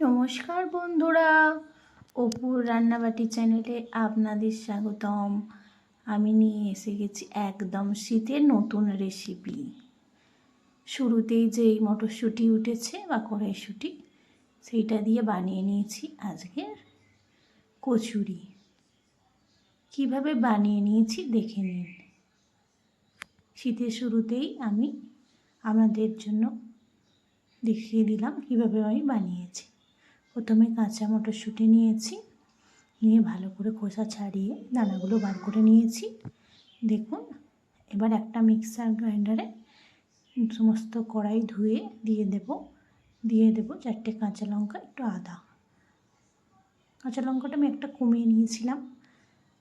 নমস্কার বন্ধুরা, অপুর রান্নাবাটি চ্যানেলে আপনাদের স্বাগতম। আমি নিয়ে এসে গেছি একদম শীতের নতুন রেসিপি শুরুতেই যেই মটরশুঁটি উঠেছে বা কড়াইশুঁটি, সেইটা দিয়ে বানিয়ে নিয়েছি আজকের কচুরি। কীভাবে বানিয়ে নিয়েছি দেখে নিন। শীতের শুরুতেই আমি আপনাদের জন্য দেখিয়ে দিলাম কীভাবে আমি বানিয়েছি। প্রথমে কাঁচা মটরশুঁটি নিয়েছি, নিয়ে ভালো করে খোসা ছাড়িয়ে দানাগুলো বার করে নিয়েছি। দেখুন, এবার একটা মিক্সার গ্রাইন্ডারে সমস্ত কড়াই ধুয়ে দিয়ে দেব দিয়ে দেব চারটে কাঁচা লঙ্কা, একটু আদা। কাঁচা লঙ্কাটা আমি একটা কমিয়ে নিয়েছিলাম,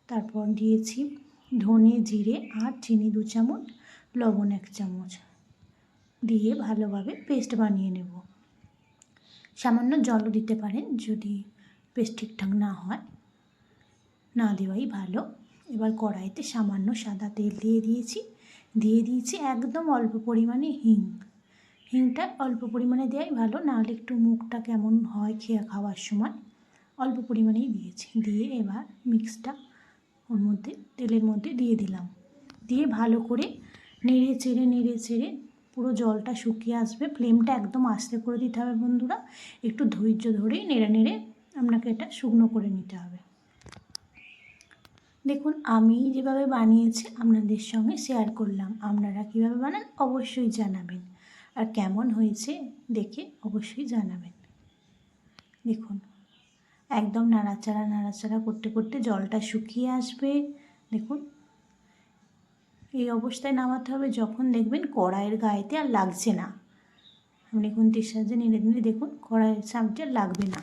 তারপর দিয়েছি ধনে জিরে আর চিনি দু চামচ, লবণ এক চামচ। দিয়ে ভালোভাবে পেস্ট বানিয়ে নেব। সামান্য জলও দিতে পারেন যদি পেস্ট ঠিকঠাক না হয়। না দেওয়াই ভালো। এবার কড়াইতে সামান্য সাদা তেল দিয়ে দিয়েছি। দিয়ে দিয়েছি একদম অল্প পরিমাণে হিং। হিংটা অল্প পরিমাণে দেওয়াই ভালো, নাহলে একটু মুখটা কেমন হয় খেয়ে খাওয়ার সময়। অল্প পরিমাণেই দিয়েছি। দিয়ে এবার মিক্সটা ওর মধ্যে, তেলের মধ্যে দিয়ে দিলাম। দিয়ে ভালো করে নেড়ে চেড়ে নেড়ে চেড়ে পুরো জলটা শুকিয়ে আসবে। ফ্লেমটা একদম আস্তে করে দিতে হবে বন্ধুরা। একটু ধৈর্য ধরেই নেড়ে নেড়ে আপনাকে এটা শুকনো করে নিতে হবে। দেখুন, আমি যেভাবে বানিয়েছি আপনাদের সঙ্গে শেয়ার করলাম। আপনারা কীভাবে বানান অবশ্যই জানাবেন। আর কেমন হয়েছে দেখে অবশ্যই জানাবেন। দেখুন, একদম নাড়াচাড়া নাড়াচাড়া করতে করতে জলটা শুকিয়ে আসবে। দেখুন এই অবস্থায় নামাতে হবে যখন দেখবেন কড়াইয়ের গায়েতে আর লাগছে না। আপনি খুন্তির সাহায্যে নেড়ে নিলে দেখুন কড়াইয়ের সামনে লাগবে না।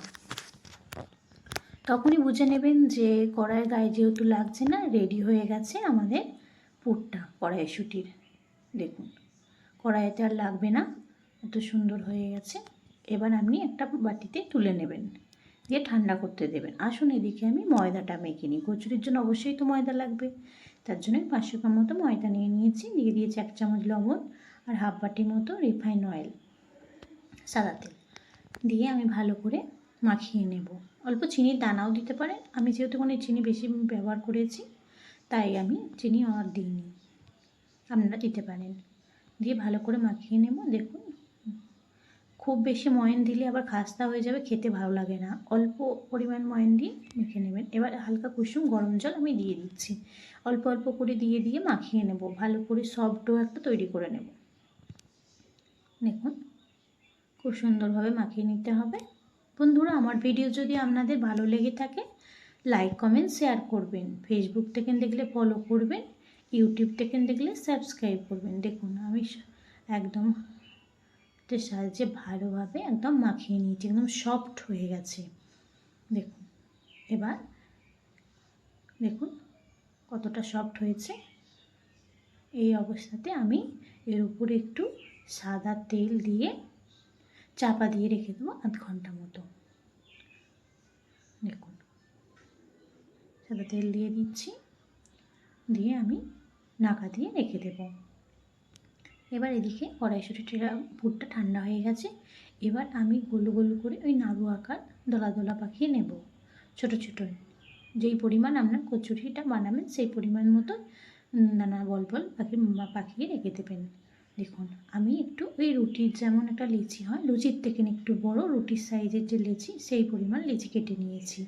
তখনই বুঝে নেবেন যে কড়াইয়ের গায়ে যেহেতু লাগছে না রেডি হয়ে গেছে আমাদের পুরটা, কড়াইয়ের কড়াইশুটির দেখুন কড়াইতে আর লাগবে না, এত সুন্দর হয়ে গেছে। এবার আপনি একটা বাটিতে তুলে নেবেন, দিয়ে ঠান্ডা করতে দেবেন। আসুন এদিকে আমি ময়দাটা মেখে নিই। কচুরির জন্য অবশ্যই তো ময়দা লাগবে। তার জন্য পাঁচশো গ্রাম মতো ময়দা নিয়ে নিয়েছি। দিয়ে দিয়েছি এক চামচ লবণ আর হাফ বাটি মতো রিফাইন অয়েল। সাদা তেল। দিয়ে আমি ভালো করে মাখিয়ে নেব। অল্প চিনির দানাও দিতে পারেন। আমি যেহেতু কোনো চিনি বেশি ব্যবহার করেছি, তাই আমি চিনি আর দিইনি। আপনারা দিতে পারেন। দিয়ে ভালো করে মাখিয়ে নেব। দেখুন, খুব বেশি ময়ন দিলে আবার খাস্তা হয়ে যাবে, খেতে ভালো লাগে না। অল্প পরিমাণ ময়ন দিয়ে মেখে নেবেন। এবার হালকা কুসুম গরম জল আমি দিয়ে দিচ্ছি। অল্প অল্প করে দিয়ে দিয়ে মাখিয়ে নেব। ভালো করে সফট একটা তৈরি করে নেব। দেখুন, খুব সুন্দরভাবে মাখিয়ে নিতে হবে। বন্ধুরা, আমার ভিডিও যদি আপনাদের ভালো লেগে থাকে লাইক কমেন্ট শেয়ার করবেন। ফেসবুক থেকে দেখলে ফলো করবেন ইউটিউব থেকে দেখলে সাবস্ক্রাইব করবেন। দেখুন, আমি একদম সাহায্যে ভালোভাবে একদম মাখিয়ে নিয়েছি, একদম সফট হয়ে গেছে। দেখুন, এবার দেখুন কতটা সফট হয়েছে, এই অবস্থাতে আমি এর উপরে একটু সাদা তেল দিয়ে চাপা দিয়ে রেখে দেবো আধ ঘণ্টা মতো। দেখুন, সাদা তেল দিয়ে দিচ্ছি, দিয়ে আমি নাকা দিয়ে রেখে দেব। এবার এদিকে কড়াইশুটিটা পুরটা ঠান্ডা হয়ে গেছে, এবার আমি গোল গোল করে ওই নাড়ু আকার দলা দলা পাকিয়ে নেব, ছোট ছোট যেই পরিমাণ আপনার কচুরিটা বানাবেন, সেই পরিমাণ মতো নানা বল বল পাখি পাকিয়ে রেখে দেবেন। দেখুন, আমি একটু ওই রুটির যেমন একটা লিচি হয়, লুচির থেকে একটু বড় রুটির সাইজের যে লিচি, সেই পরিমাণ লিচি কেটে নিয়েছি।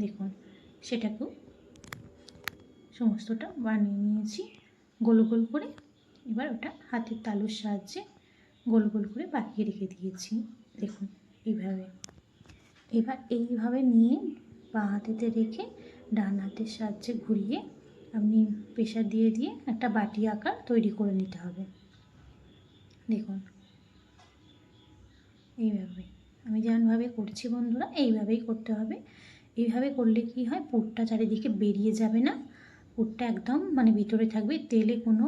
দেখুন, সেটাকেও সমস্তটা বানিয়ে নিয়েছি, গোল গোল করে। এবার ওটা হাতের তালুর সাহায্যে গোল গোল করে পাকিয়ে রেখে দিয়েছি। দেখুন, এইভাবে। এবার এইভাবে নিয়ে বা হাতেতে রেখে ডান হাতের সাহায্যে ঘুরিয়ে আপনি প্রেশার দিয়ে দিয়ে একটা বাটি আকার তৈরি করে নিতে হবে। দেখুন। এইভাবে। আমি যেমনভাবে করছি বন্ধুরা, এইভাবেই করতে হবে। এইভাবে করলে কি হয়? পুরটা চারিদিকে বেরিয়ে যাবে না। পুরটা একদম মানে ভিতরে থাকবে, তেলে কোনো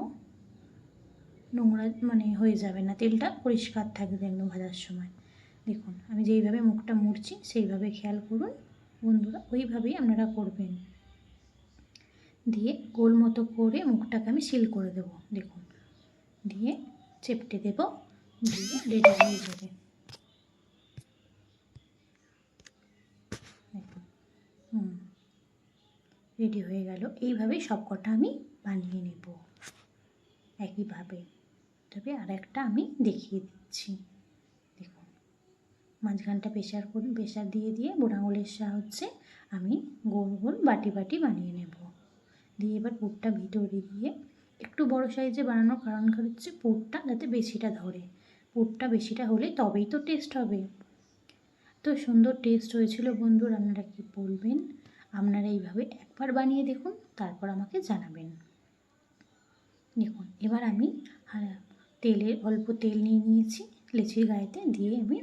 নোংরা মানে হয়ে যাবে না। তেলটা পরিষ্কার থাকবে একদম ভাজার সময়। দেখুন, আমি যেইভাবে মুখটা মুড়ছি সেইভাবে খেয়াল করুন। বন্ধুরা, ওইভাবেই আপনারা করবেন। দিয়ে গোল মতো করে মুখটাকে আমি সিল করে দেব, দেখুন। দিয়ে চেপটে দেব, দিয়ে রেডি হয়ে যাবে। হুম, রেডি হয়ে গেল। এইভাবেই সবকটা আমি বানিয়ে নেব। একইভাবে। তবে আর একটা আমি দেখিয়ে দিচ্ছি। মাঝখানটা প্রেশার প্রেশার দিয়ে দিয়ে বুড়ো আঙুলের সাহায্যে আমি গোল গোল বাটি বাটি বানিয়ে নেব। দিয়ে এবার পুরটা ভিতরে দিয়ে একটু বড় সাইজে বানানোর কারণ হচ্ছে? পুরটা যাতে বেশিটা ধরে। পুরটা বেশিটা হলে তবেই তো টেস্ট হবে। তো সুন্দর টেস্ট হয়েছিল বন্ধুর, আপনারা কি বলবেন? আপনারা এইভাবে একবার বানিয়ে দেখুন, তারপর আমাকে জানাবেন। দেখুন, এবার আমি তেলের অল্প তেল নিয়ে নিয়েছি, লেচির গায়েতে দিয়ে আমি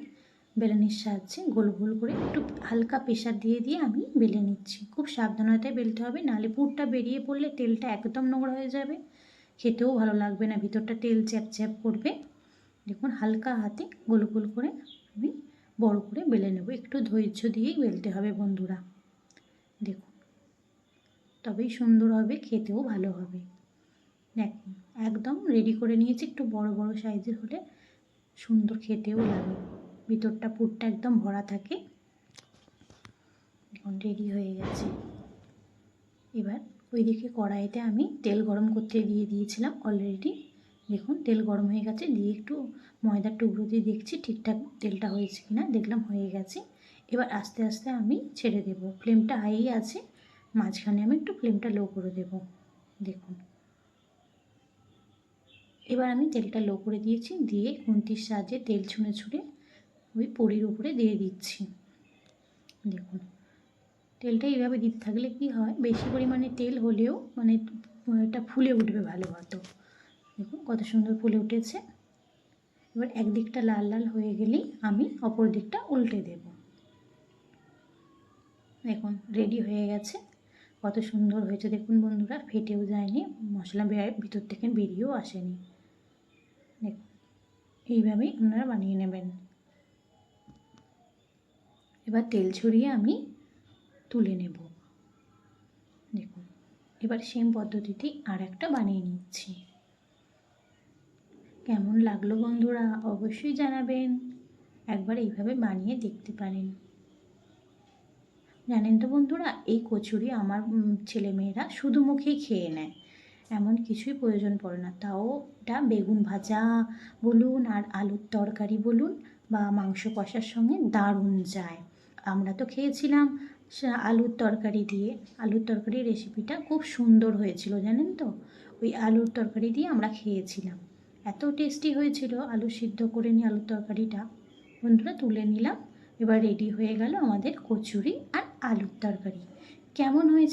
বেলনির সাহায্যে গোল গোল করে একটু হালকা প্রেশার দিয়ে দিয়ে আমি বেলে নিচ্ছি। খুব সাবধানতায় বেলতে হবে, নাহলে পুরটা বেরিয়ে পড়লে তেলটা একদম নোংরা হয়ে যাবে। খেতেও ভালো লাগবে না, ভিতরটা তেল চ্যাপ চ্যাপ করবে। দেখুন, হালকা হাতে গোল গোল করে আমি বড় করে বেলে নেব। একটু ধৈর্য দিয়েই বেলতে হবে বন্ধুরা। দেখুন, তবেই সুন্দর হবে, খেতেও ভালো হবে। দেখুন একদম রেডি করে নিয়েছি, একটু বড় বড় সাইজের হলে সুন্দর খেতেও লাগে। ভিতরটা পুরটা একদম ভরা থাকে। এখন রেডি হয়ে গেছে। এবার ওইদিকে কড়াইতে আমি তেল গরম করতে দিয়ে দিয়েছিলাম অলরেডি দেখুন, তেল গরম হয়ে গেছে। দিয়ে একটু ময়দার টুকরো দিয়ে দেখছি ঠিকঠাক তেলটা হয়েছে কিনা। দেখলাম হয়ে গেছে। এবার আস্তে আস্তে আমি ছেড়ে দেব। ফ্লেমটা হাই আছে। মাঝখানে আমি একটু ফ্লেমটা লো করে দেব। দেখুন। এবার আমি তেলটা লো করে দিয়েছি। দিয়ে খুন্তির সাহায্যে তেল ছুঁড়ে ছুঁড়ে ওই পরির উপরে দিয়ে দিচ্ছি। দেখুন, তেলটা এইভাবে দিতে থাকলে কি হয়, বেশি পরিমাণে তেল হলেও মানে এটা ফুলে উঠবে ভালো মতো। দেখুন কত সুন্দর ফুলে উঠেছে। এবার একদিকটা লাল লাল হয়ে গেলেই আমি অপর দিকটা উল্টে দেব। দেখুন, রেডি হয়ে গেছে। কত সুন্দর হয়েছে। দেখুন বন্ধুরা, ফেটেও যায়নি, মশলা ভিতর থেকে বেরিয়েও আসেনি। দেখুন, এইভাবেই আপনারা বানিয়ে নেবেন। এবার তেল ছড়িয়ে আমি তুলে নেব। দেখুন এবার সেম পদ্ধতিতেই আর একটা বানিয়ে নিচ্ছি। কেমন লাগল বন্ধুরা অবশ্যই জানাবেন। একবার এইভাবে বানিয়ে দেখতে পারেন। জানেন তো বন্ধুরা এই কচুরি আমার উম, ছেলেমেয়েরা শুধু মুখেই খেয়ে নেয়। এমন কিছুই প্রয়োজন পড়ে না। তাও এটা বেগুন ভাজা বলুন আর আলুর তরকারি বলুন বা মাংস কষার সঙ্গে দারুণ যায়। আমরা তো খেয়েছিলাম আলুর তরকারি দিয়ে। আলুর তরকারি রেসিপিটা খুব সুন্দর হয়েছিল, জানেন তো? ওই আলুর তরকারি দিয়ে আমরা খেয়েছিলাম। এত টেস্টি হয়েছিল আলু সিদ্ধ করে নিয়ে আলুর তরকারিটা। বন্ধুরা, তুলে নিলাম। এবার রেডি হয়ে গেল আমাদের কচুরি আর আলুর তরকারি। কেমন হয়েছে